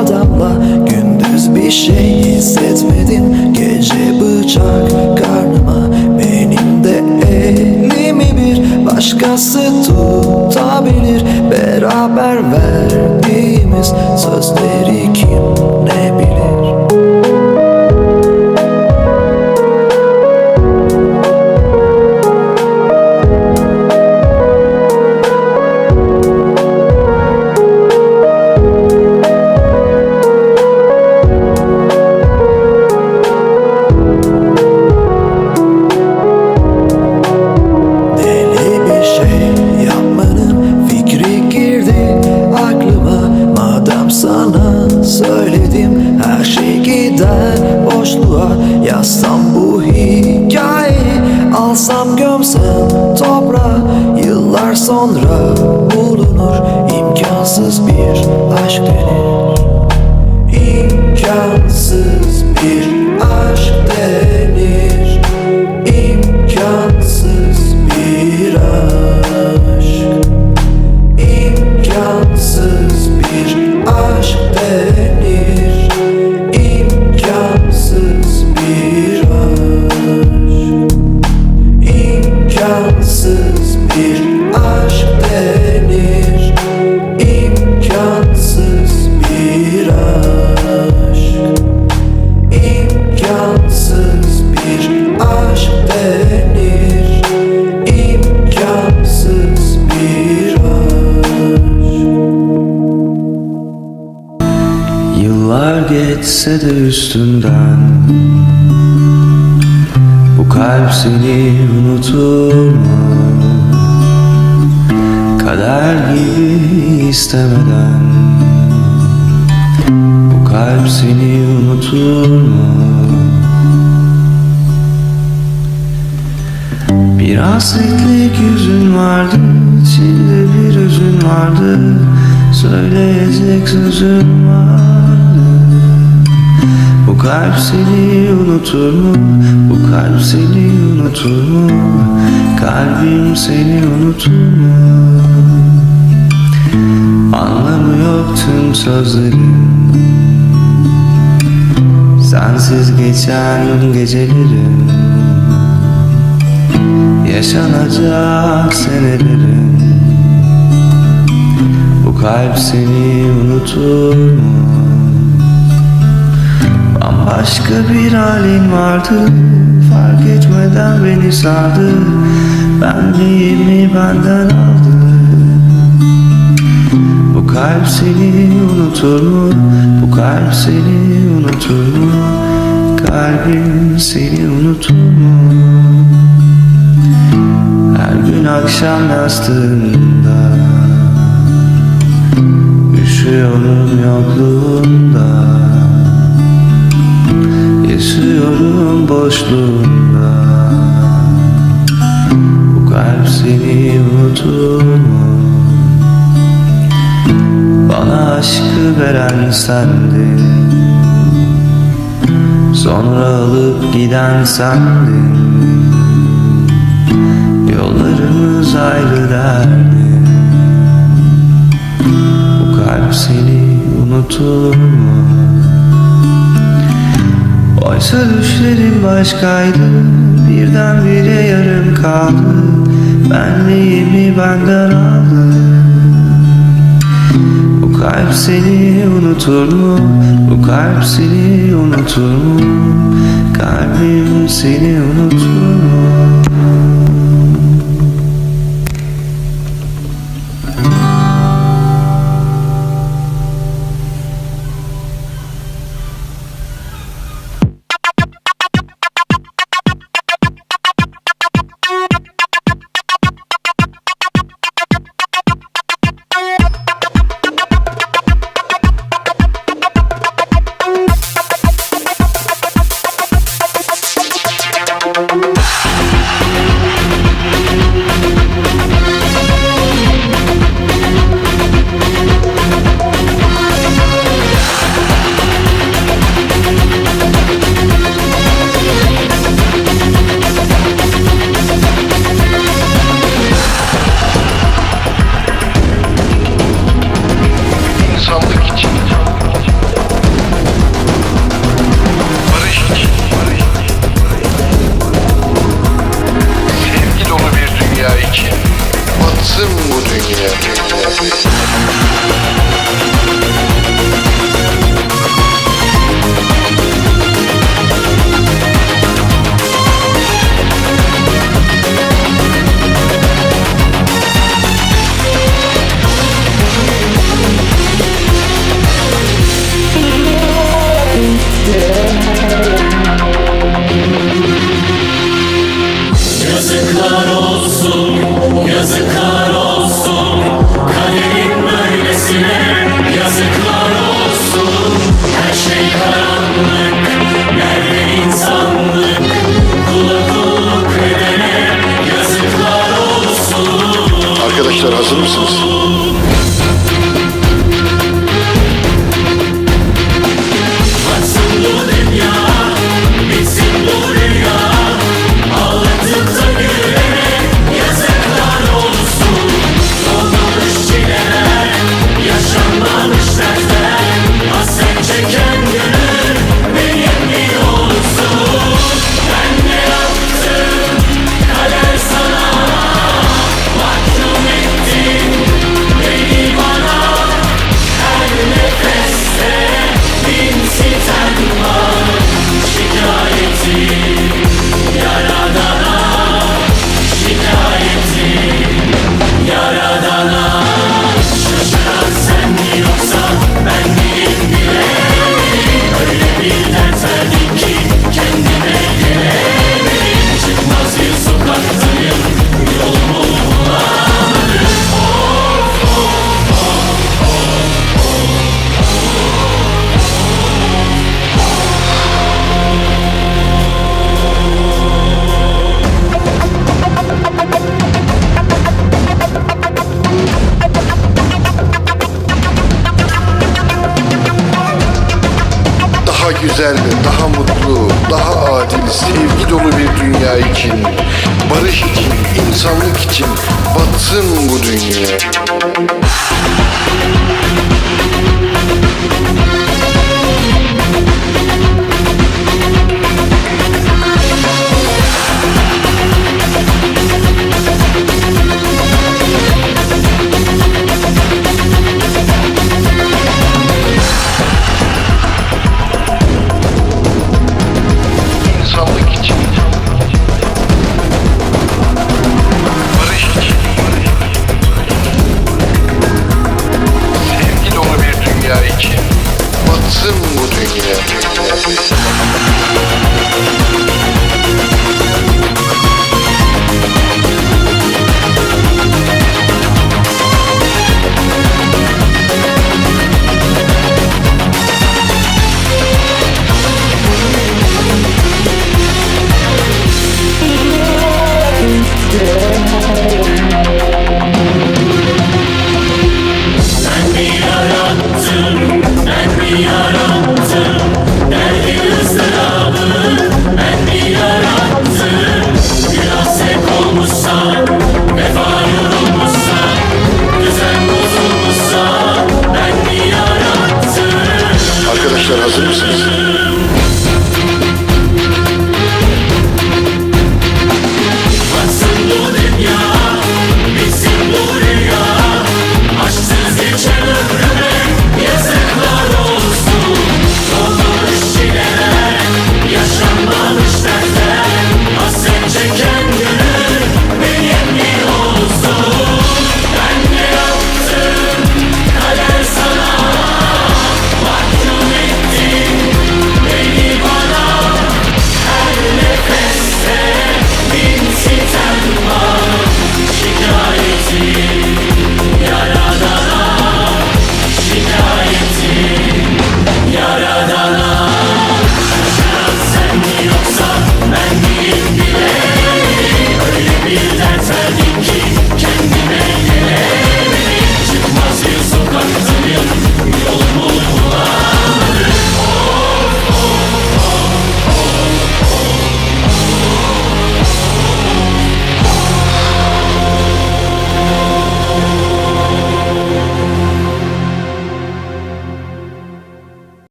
adamla. Gündüz bir şey hissetmedim. Gece bıçak karnıma. Benim de elimi bir başkası tutabilir. Beraber verdiğimiz sözleri kim geçse de üstünden Bu kalp seni unutur mu? Kader gibi istemeden Bu kalp seni unutur mu? Bir hasretlik yüzün vardı içinde bir özün vardı Söyleyecek sözün vardı Bu kalp seni unutur mu? Bu kalp seni unutur mu? Kalbim seni unutur mu? Anlamı yok tüm sözlerin Sensiz geçen gecelerin Yaşanacak senelerin Bu kalp seni unutur mu? Bambaşka bir halin vardı Fark etmeden beni sardı Benliğimi benden aldı Bu kalp seni unutur mu? Bu kalp seni unutur mu? Kalbim seni unutur mu? Her gün akşam yastığında Üşüyorum yokluğunda Yaşıyorum boşluğunda Bu kalp seni unutur mu? Bana aşkı veren sendin Sonra alıp giden sendin Yollarımız ayrı derdi Bu kalp seni unutur mu? Oysa düşlerim başkaydı Birdenbire yarım kaldı Benliğimi benden aldı Bu kalp seni unutur mu? Bu kalp seni unutur mu? Kalbim seni unutur mu? güzelli, daha mutlu, daha adil, sevgi dolu bir dünya için, barış için, insanlık için batsın bu dünya.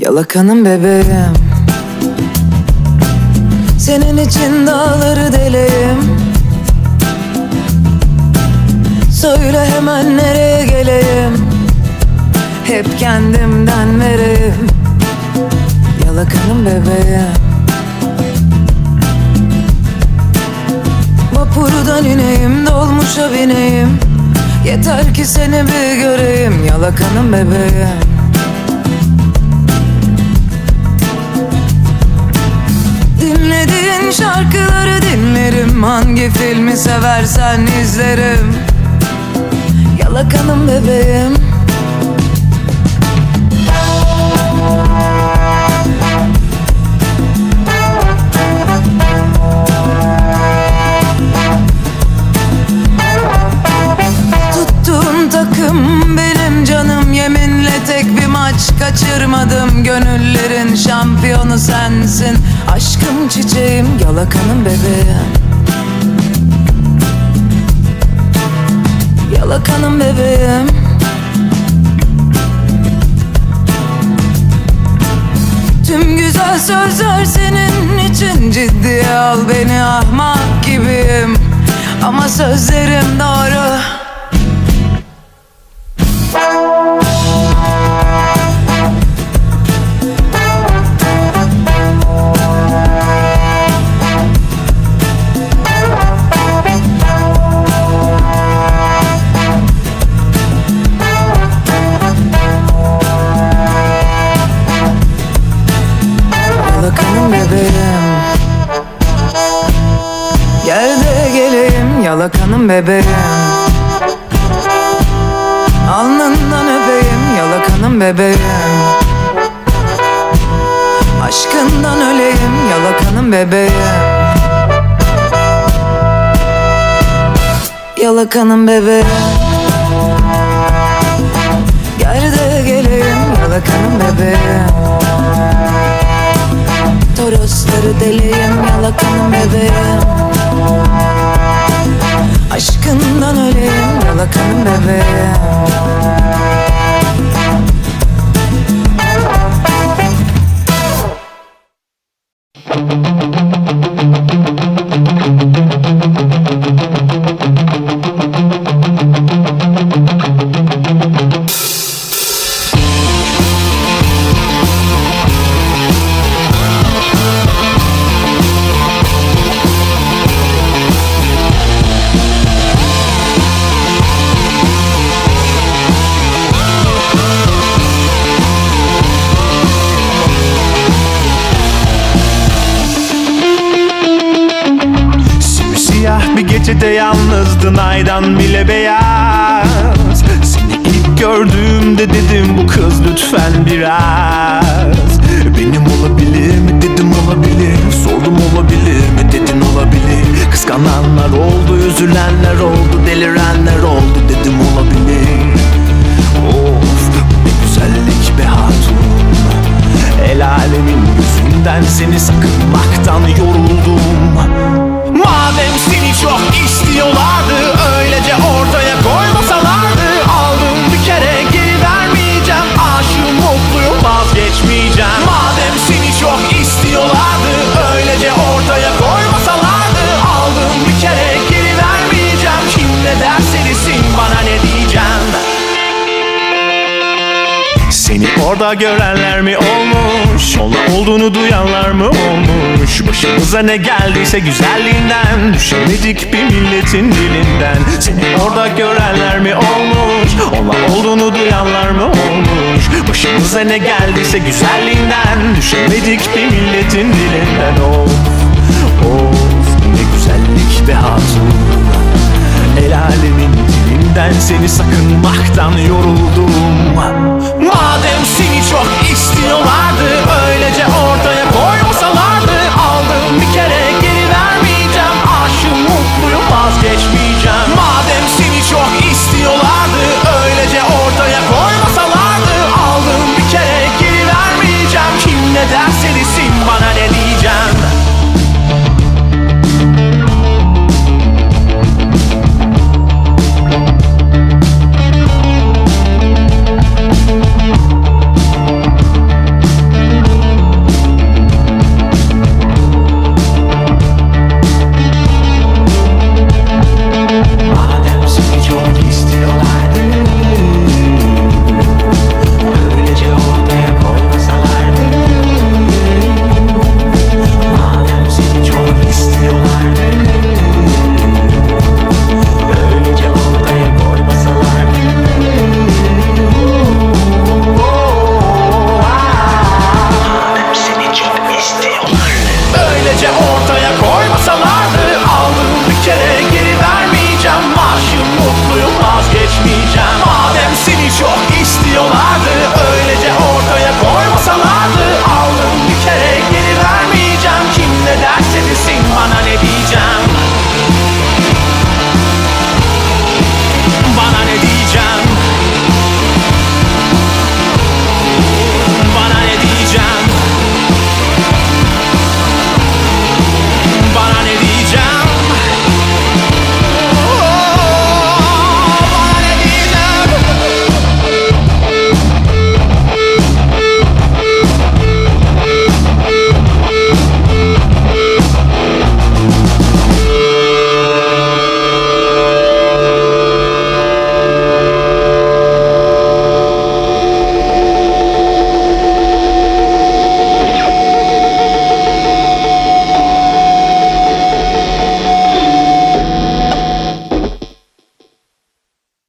Yalakanım bebeğim. Senin için dağları deleyim. Söyle hemen nereye geleyim? Hep kendimden vereyim. Yalakanım bebeğim. Vapurdan ineyim dolmuşa bineyim. Yeter ki seni bir göreyim. Yalakanım bebeğim. Şarkıları dinlerim. Hangi filmi seversen izlerim. Yalakanım bebeğim maç kaçırmadım Gönüllerin şampiyonu sensin. Aşkım çiçeğim yalakanım bebeğim Yalakanım bebeğim. Tüm güzel sözler senin için ciddiye al beni ahmak gibiyim. Ama sözlerim doğru bebeğim. Alnından öpeyim yalakanım bebeğim. Aşkından öleyim yalakanım bebeğim. Yalakanım bebeğim. Gel geleyim yalakanım bebeğim. Torosları deliyim yalakanım bebeğim Aşkından öleyim yalakanım bebeğim Gecede yalnızdın aydan bile beyaz. Seni ilk gördüğümde dedim bu kız lütfen biraz orada görenler mi olmuş? Onunla olduğunu duyanlar mı olmuş? Başımıza ne geldiyse güzelliğinden Düşemedik bir milletin dilinden. Seni orada görenler mi olmuş? Onunla olduğunu duyanlar mı olmuş? Başımıza ne geldiyse güzelliğinden Düşemedik bir milletin dilinden. Of of ne güzellik be hatun. El alemin dilinden seni sakınmaktan yoruldum estilo lado. your life